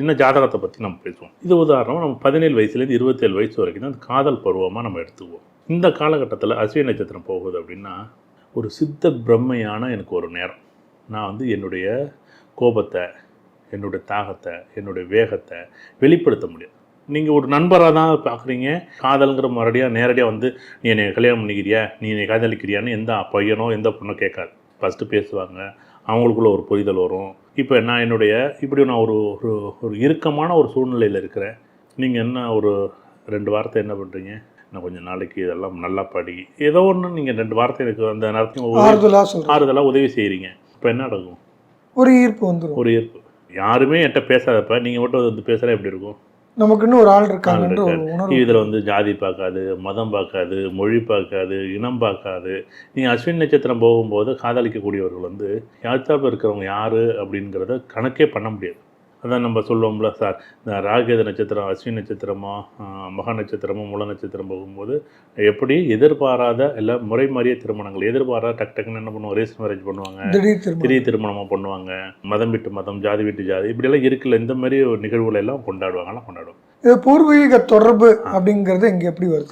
இன்னும் ஜாதகத்தை பற்றி நம்ம பேசுவோம். இது உதாரணம் நம்ம பதினேழு வயசுலேருந்து இருபத்தேழு வயசு வரைக்கும் தான் காதல் பருவமாக நம்ம எடுத்துக்குவோம். இந்த காலகட்டத்தில் அஸ்வினி நட்சத்திரம் போகுது அப்படின்னா ஒரு சித்த பிரம்மையான எனக்கு ஒரு நேரம். நான் வந்து என்னுடைய கோபத்தை என்னுடைய தாகத்தை என்னுடைய வேகத்தை வெளிப்படுத்த முடியும் நீங்கள் ஒரு நண்பராக தான் பார்க்குறீங்க காதலுங்கிற மறுபடியாக நேரடியாக வந்து நீ என்னை கல்யாணம் பண்ணிக்கிறியா? நீ என்னை காதலிக்கிறியான்னு எந்த பையனோ எந்த பொண்ணோ கேட்காது. ஃபஸ்ட்டு பேசுவாங்க. அவங்களுக்குள்ள ஒரு புரிதல் வரும். இப்போ நான் என்னுடைய இப்படி நான் ஒரு ஒரு ஒரு இறுக்கமான ஒரு சூழ்நிலையில் இருக்கிறேன். நீங்கள் என்ன ஒரு ரெண்டு வார்த்தை என்ன பண்ணுறீங்க நான் கொஞ்சம் நாளைக்கு இதெல்லாம் நல்லா படி. ஏதோ ஒன்று நீங்கள் ரெண்டு வார்த்தை எனக்கு அந்த நேரத்தையும் ஆறுதலாக உதவி செய்கிறீங்க இப்போ என்ன நடக்கும்? ஒரு ஈர்ப்பு வந்துடும் ஒரு ஈர்ப்பு. யாருமே என்கிட்ட பேசாதப்ப நீங்கள் மட்டும் வந்து பேசுகிறா எப்படி இருக்கும்? நமக்குன்னு ஒரு ஆள் இருக்காங்கன்ற ஒரு. உணர்வு. இதில் வந்து ஜாதி பார்க்காது மதம் பார்க்காது மொழி பார்க்காது இனம் பார்க்காது. நீங்கள் அஸ்வின் நட்சத்திரம் போகும்போது காதலிக்கக்கூடியவர்கள் வந்து யாழ்த்தாப்பில் இருக்கிறவங்க யார் அப்படிங்கிறத கணக்கே பண்ண முடியாது. அதான் நம்ம சொல்லுவோம்ல சார். இந்த ராகேத நட்சத்திரம் அஸ்வின் நட்சத்திரமோ மகா நட்சத்திரமோ மூல நட்சத்திரம் போகும்போது எப்படி எதிர்பாராத எல்லாம் முறை மாறிய திருமணங்கள் எதிர்பாராத டக் டக்குன்னு என்ன பண்ணுவாங்க ரேஸ் மேரேஜ் பண்ணுவாங்க திடீர் திருமணமாக பண்ணுவாங்க மதம் விட்டு மதம் ஜாதி விட்டு ஜாதி இப்படியெல்லாம் இருக்குல்ல இந்த மாதிரி ஒரு நிகழ்வுகளை எல்லாம் கொண்டாடுவாங்கலாம் கொண்டாடுவாங்க. இது பூர்வீக தொடர்பு அப்படிங்கிறது இங்கே எப்படி வருது?